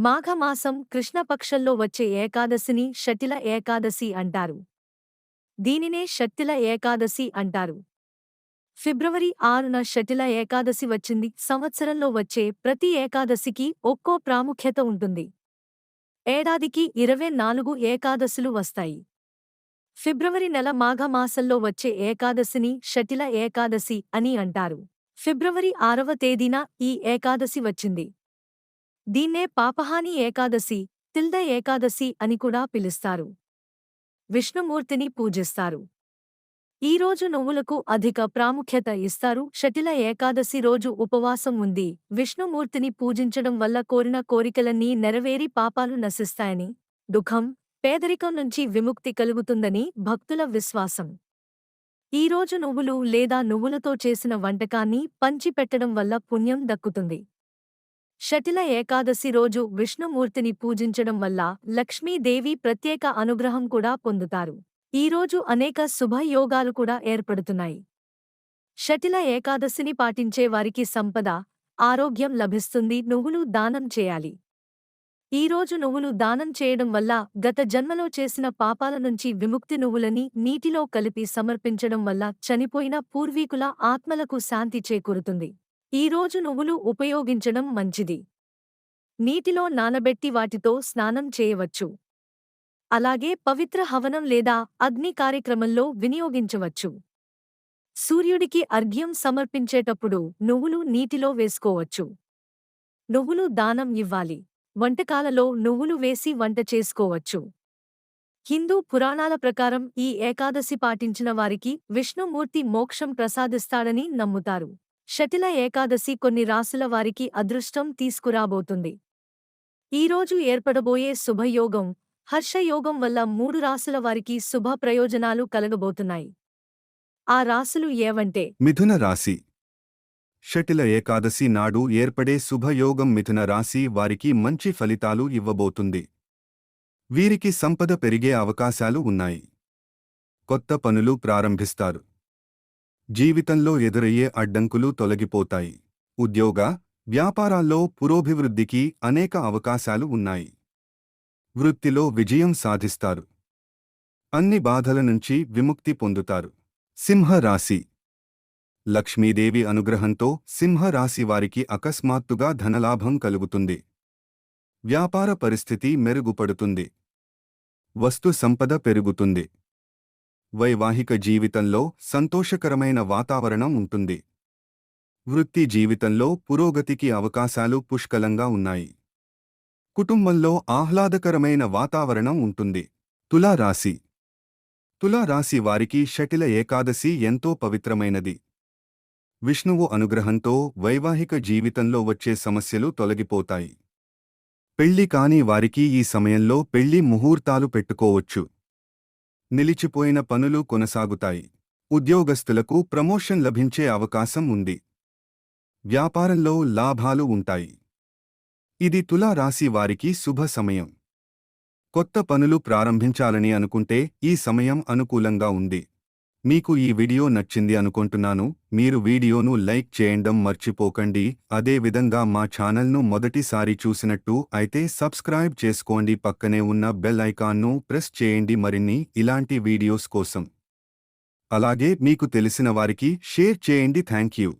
మాఘమాసం కృష్ణపక్షంలో వచ్చే ఏకాదశిని షటిల ఏకాదశి అంటారు. దీనినే షట్టిల ఏకాదశి అంటారు. ఫిబ్రవరి ఆరున షటిల ఏకాదశి వచ్చింది. సంవత్సరంలో వచ్చే ప్రతి ఏకాదశికి ఒక్కో ప్రాముఖ్యత ఉంటుంది. ఏడాదికి ఇరవై నాలుగు ఏకాదశులు వస్తాయి. ఫిబ్రవరి నెల మాఘమాసంలో వచ్చే ఏకాదశిని షటిల ఏకాదశి అని అంటారు. ఫిబ్రవరి ఆరవ తేదీన ఈ ఏకాదశి వచ్చింది. దీన్నే పాపహాని ఏకాదశి తిల్ద ఏకాదశి అని కూడా పిలుస్తారు. విష్ణుమూర్తిని పూజిస్తారు. ఈరోజు నువ్వులకు అధిక ప్రాముఖ్యత ఇస్తారు. షటిల ఏకాదశి రోజు ఉపవాసం ఉంది. విష్ణుమూర్తిని పూజించడం వల్ల కోరిన కోరికలన్నీ నెరవేరి పాపాలు నశిస్తాయని దుఃఖం పేదరికం నుంచి విముక్తి కలుగుతుందని భక్తుల విశ్వాసం. ఈరోజు నువ్వులు లేదా నువ్వులతో చేసిన వంటకాన్ని పంచిపెట్టడం వల్ల పుణ్యం దక్కుతుంది. షటిల ఏకాదశి రోజు విష్ణుమూర్తిని పూజించడం వల్ల లక్ష్మీదేవి ప్రత్యేక అనుగ్రహం కూడా పొందుతారు. ఈరోజు అనేక శుభయోగాలు కూడా ఏర్పడుతున్నాయి. షటిల ఏకాదశిని పాటించే వారికి సంపద ఆరోగ్యం లభిస్తుంది నువ్వులు దానం చేయాలి. ఈరోజు నువ్వులు దానం చేయడం వల్ల గత జన్మలో చేసిన పాపాల నుంచి విముక్తి నువ్వులని నీటిలో కలిపి సమర్పించడం వల్ల చనిపోయిన పూర్వీకుల ఆత్మలకు శాంతి చేకూరుతుంది. ఈరోజు నువ్వులు ఉపయోగించడం మంచిది. నీటిలో నానబెట్టి వాటితో స్నానం చేయవచ్చు. అలాగే పవిత్ర హవనం లేదా అగ్ని కార్యక్రమంలో వినియోగించవచ్చు. సూర్యుడికి అర్ఘ్యం సమర్పించేటప్పుడు నువ్వులు నీటిలో వేసుకోవచ్చు. నువ్వులు దానం ఇవ్వాలి. వంటకాలలో నువ్వులు వేసి వంట చేసుకోవచ్చు. హిందూ పురాణాల ప్రకారం ఈ ఏకాదశి పాటించిన వారికి విష్ణుమూర్తి మోక్షం ప్రసాదిస్తాడని నమ్ముతారు. షటిల ఏకాదశి కొన్ని రాసుల వారికి అదృష్టం తీసుకురాబోతుంది. ఈరోజు ఏర్పడబోయే శుభయోగం హర్షయోగం వల్ల మూడు రాసుల వారికి శుభ ప్రయోజనాలు కలగబోతున్నాయి. ఆ రాసులు ఏవంటే మిథున రాశి. షటిల ఏకాదశి నాడు ఏర్పడే శుభయోగం మిథున రాశి వారికి మంచి ఫలితాలు ఇవ్వబోతుంది. వీరికి సంపద పెరిగే అవకాశాలు ఉన్నాయి. కొత్త పనులు ప్రారంభిస్తారు. జీవితంలో ఎదురయ్యే అడ్డంకులు తొలగిపోతాయి. ఉద్యోగ వ్యాపారాల్లో పురోభివృద్ధికి అనేక అవకాశాలు ఉన్నాయి. వృత్తిలో విజయం సాధిస్తారు. అన్ని బాధల నుంచి విముక్తి పొందుతారు. సింహరాశి. లక్ష్మీదేవి అనుగ్రహంతో సింహరాశి వారికి అకస్మాత్తుగా ధనలాభం కలుగుతుంది. వ్యాపార పరిస్థితి మెరుగుపడుతుంది. వస్తు సంపద పెరుగుతుంది. వైవాహిక జీవితంలో సంతోషకరమైన వాతావరణం ఉంటుంది. వృత్తి జీవితంలో పురోగతికి అవకాశాలు పుష్కలంగా ఉన్నాయి. కుటుంబంలో ఆహ్లాదకరమైన వాతావరణం ఉంటుంది. తులారాశి. తులారాశి వారికి షటిల ఏకాదశి ఎంతో పవిత్రమైనది. విష్ణువు అనుగ్రహంతో వైవాహిక జీవితంలో వచ్చే సమస్యలు తొలగిపోతాయి. పెళ్ళి కాని వారికి ఈ సమయంలో పెళ్ళి ముహూర్తాలు పెట్టుకోవచ్చు. నిలిచిపోయిన పనులు కొనసాగుతాయి. ఉద్యోగస్తులకు ప్రమోషన్ లభించే అవకాశం ఉంది. వ్యాపారంలో లాభాలు ఉంటాయి. ఇది తులా రాశి వారికి శుభ సమయం. కొత్త పనులు ప్రారంభించాలని అనుకుంటే ఈ సమయం అనుకూలంగా ఉంది. మీకు ఈ వీడియో నచ్చింది అనుకుంటున్నాను మీరు వీడియోను లైక్ చేయడం మర్చిపోకండి. అదేవిధంగా మా ఛానల్ను మొదటిసారి చూసినట్టు అయితే సబ్స్క్రైబ్ చేసుకోండి. పక్కనే ఉన్న బెల్ ఐకాన్ను ప్రెస్ చేయండి మరిన్ని ఇలాంటి వీడియోస్ కోసం. అలాగే మీకు తెలిసిన వారికి షేర్ చేయండి. Thank you